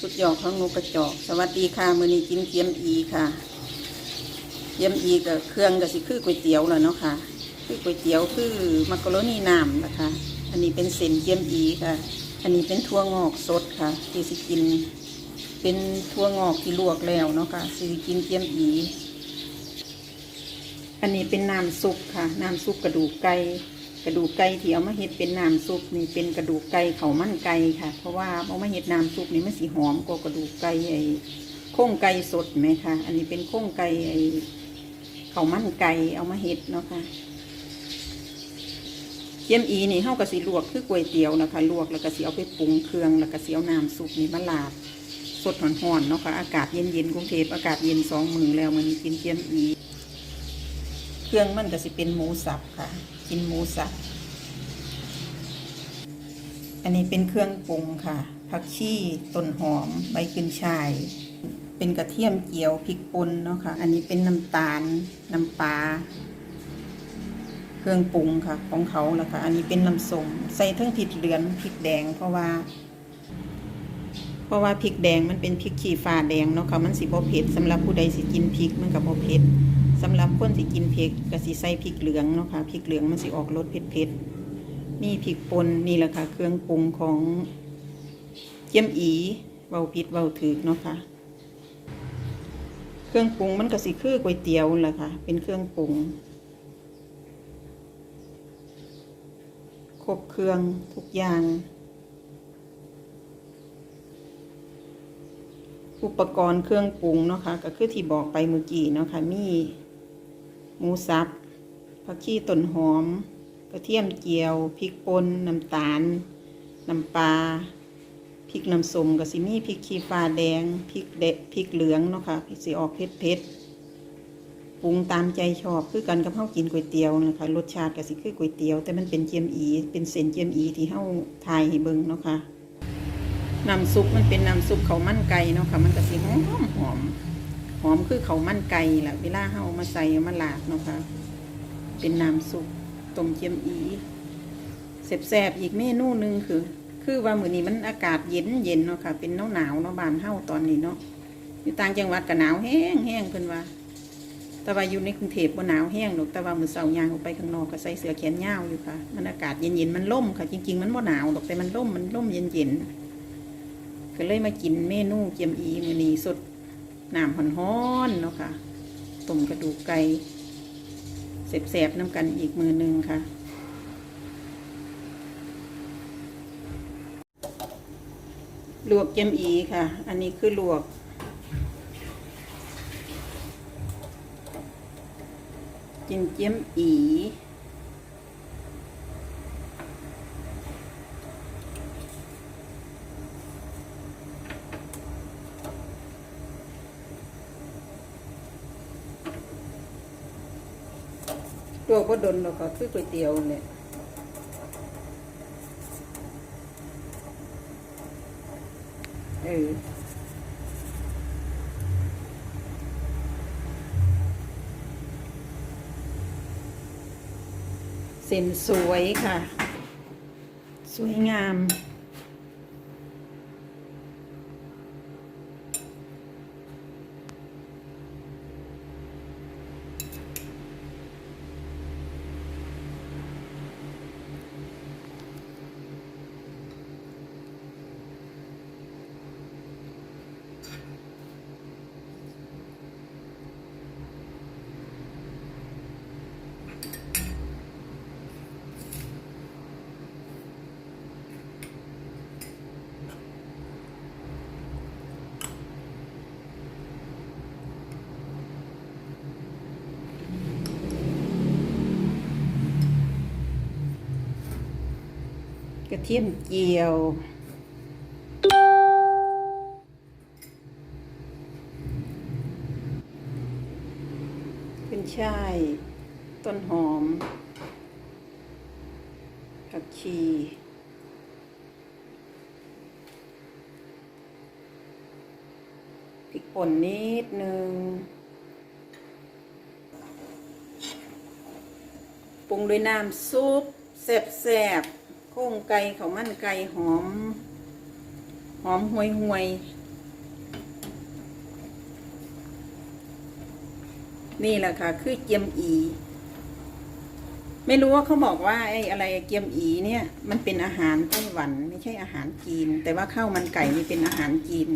สุดยอดของนกกระจอก สวัสดีค่ะมือนี้กินเกี๊ยมอีค่ะเกี๊ยมอีกับเครื่องก็สิคือก๋วยเตี๋ยวแหล้วเนาะค่ะ คือก๋วยเตี๋ยวคือมักกะโรนีน้ำนะคะ อันนี้เป็นเส้นเกี๊ยมอีค่ะ อันนี้เป็นถั่วงอกสดค่ะ ที่สิกิน เป็นถั่วงอกที่ลวกแล้วเนาะค่ะสิกินเกี๊ยมอี อันนี้เป็นน้ำซุปค่ะ น้ำซุปกระดูกไก่ กระดูกไก่ที่เอามาเฮ็ดเป็นน้ำซุปนี่เป็นกระดูกไก่เขามันไก่ค่ะ เพราะว่าเอามาเฮ็ดน้ำซุปนี่มันสีหอมกว่ากระดูกไก่ไอ้โค้งไก่สดไหมคะอันนี้เป็นโค้งไก่ไอ้เขามันไก่เอามาเฮ็ดเนาะค่ะเจียมอีนี่เฮาก็สิลวกคือก๋วยเตี๋ยวนะคะลวกแล้วก็สิเอาไปปรุงเครื่องแล้วก็สิเอาน้ำซุปนี่มาลาดสดห่อนๆเนาะค่ะอากาศเย็นๆกรุงเทพอากาศเย็นสองมือแล้วมันกินเจียมอี เครื่องมันก็สิเป็นหมูสับค่ะ กินหมูสับ อันนี้เป็นเครื่องปรุงค่ะ ผักชีต้นหอม ใบขึ้นช่าย เป็นกระเทียมเจียวพริกป่นเนาะค่ะ อันนี้เป็นน้ำตาล น้ำปลา เครื่องปรุงค่ะ ของเขาแล้วค่ะ อันนี้เป็นน้ำส้มใส่ทั้งพริกเหลืองพริกแดงเพราะว่าเพราะว่าพริกแดงมันเป็นพริกขี้ฟ้าแดงเนาะค่ะมันสิบ่เผ็ดสำหรับผู้ใดสิกินพริกมันก็บ่เผ็ด สำหรับคนที่กินเผ็ดก็สิใส่พริกเหลืองเนาะค่ะพริกเหลืองมันสิออกรสเผ็ดๆนี่พริกป่นนี่แหละค่ะเครื่องปรุงของเจียมอีเบาพิษเบาถือเนาะค่ะเครื่องปรุงมันก็สิคือก๋วยเตี๋ยวแหละค่ะ เป็นเครื่องปรุงครบเครื่องทุกอย่าง อุปกรณ์เครื่องปรุงเนาะค่ะก็คือที่บอกไปเมื่อกี้เนาะค่ะมี หมูสับผักชีต้นหอม กระเทียมเจียว พริกป่นน้ำตาล น้ำปลา พริกน้ำส้มก็สิมีพริกขี้ฟ้าแดง พริกเด็ดพริกเหลืองเนาะค่ะพริกสีออกเผ็ดเผ็ดๆปรุงตามใจชอบคือกันกับเฮากินก๋วยเตี๋ยวนะคะรสชาติก็สิคือก๋วยเตี๋ยวแต่มันเป็นเจียมอี เป็นเส้นเจียมอีที่เฮาทายให้เบิ่งเนาะค่ะน้ำซุปมันเป็นน้ำซุปเขาวมันไก่เนาะค่ะมันก็สิหอมหอมห อมคือเขามันไก่แหละเวลาเฮามาใส่เอามาลาดเนาะค่ะเป็นน้ำซุปต้มเจียมอีแซ่บๆอีกเมนูหนึ่งคือ คือว่ามื้อนี้มันอากาศเย็นเย็นเนาะค่ะ เป็นหนาวหนาวเนาะบ้านเฮาตอนนี้เนาะอยู่ต่างจังหวัดก็หนาวแห้งแห้งเพิ่นว่า แต่ว่าอยู่ในกรุงเทพบ่หนาวแห้งดอกแต่ว่ามื้อเช้ายางออกไปข้างนอกก็ใส่เสื้อแขนยาวอยู่ค่ะ มันอากาศเย็นๆมันล่มค่ะ จริง ๆ มันบ่หนาวดอกแต่มันล่มมันล่มเย็นๆก็เลยมากินเมนูเจียมอีมื้อนี้สด น้ำฮ้อนๆเนาะค่ะต้มกระดูกไก่แสบๆน้ำกันอีกมือหนึ่งค่ะ ลวกเจียมอีค่ะ อันนี้คือลวก กินเจียมอี ลวกบ่ดนหรอกค่ะคือก๋วยเตี๋ยวเนี่ยเออเส้นสวยค่ะ สวยงาม ระเทียมเจียว ขึ้นช่าย ต้นหอม ผักชีพริกป่นนิดนึงปรุงด้วยน้ำซุปแซ่บๆ กุ้งไก่เขามันไก่หอม หอมห่วยห่วยนี่แหละค่ะ คือเกียมอี ไม่รู้ว่าเขาบอกว่าไอ้อะไรเกียมอีเนี่ย มันเป็นอาหารไต้หวันไม่ใช่อาหารจีน แต่ว่าข้าวมันไก่นี่เป็นอาหารจีน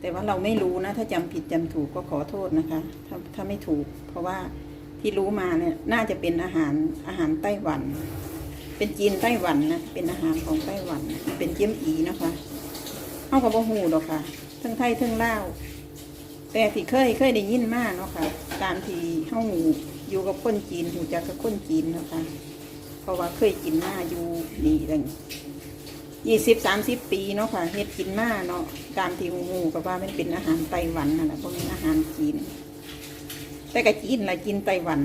แต่ว่าเราไม่รู้นะ ถ้าจำผิดจำถูกก็ขอโทษนะคะ ถ้าถ้าไม่ถูก เพราะว่าที่รู้มาเนี่ย น่าจะเป็นอาหารอาหารไต้หวัน เป็นจีนไต้หวันนะ เป็นอาหารของไต้หวัน เป็นเจียมอีนะคะเอากับบ่หูดอกค่ะทั้งไทยทั้งลาวแต่ที่เคยเคยได้ยินมากเนาะค่ะ ตามที่เฮาหูอยู่กับคนจีนหูจักกับคนจีนเนาะค่ะ เพราะว่าเคยกินมาอยู่นี่ตั้งยี่สิบสามสิบปีเนาะค่ะเฮ็ดกินมาเนาะตามที่หูหูกับว่ามันเป็นอาหารไต้หวันนั่นแหละเพราะเป็นอาหารจีน แต่ก็จีนละกินไต้หวัน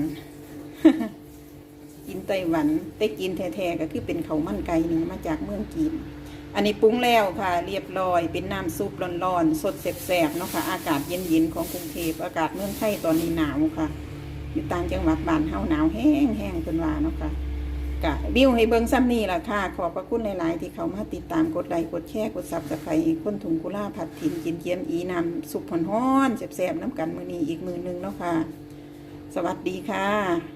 กินไต้หวันแต่กินแท้ๆก็คือเป็นเขามันไก่นี่มาจากเมืองจีนอันนี้ปรุงแล้วค่ะ เรียบร้อย เป็นน้ำซุปร้อนๆ สดแสบๆเนาะค่ะ อากาศเย็นๆ ของกรุงเทพอากาศเมืองไทยตอนนี้หนาวค่ะอยู่ต่างจังหวัดบ้านเฮาหนาวแห้งแห้งเป็นว่าเนาะค่ะกะบิวให้เบิ่งซ้ำนี่ล่ะค่ะ ขอบพระคุณหลายๆ ที่เขามาติดตามกดไลค์กดแชร์กดซับสไครต์คนถุงกุล่าผัดถิ่นกินเกียมอีน้ำซุปหอนๆแสบๆน้ำกันมือนี้อีกมือนึงเนาะค่ะ สวัสดีค่ะ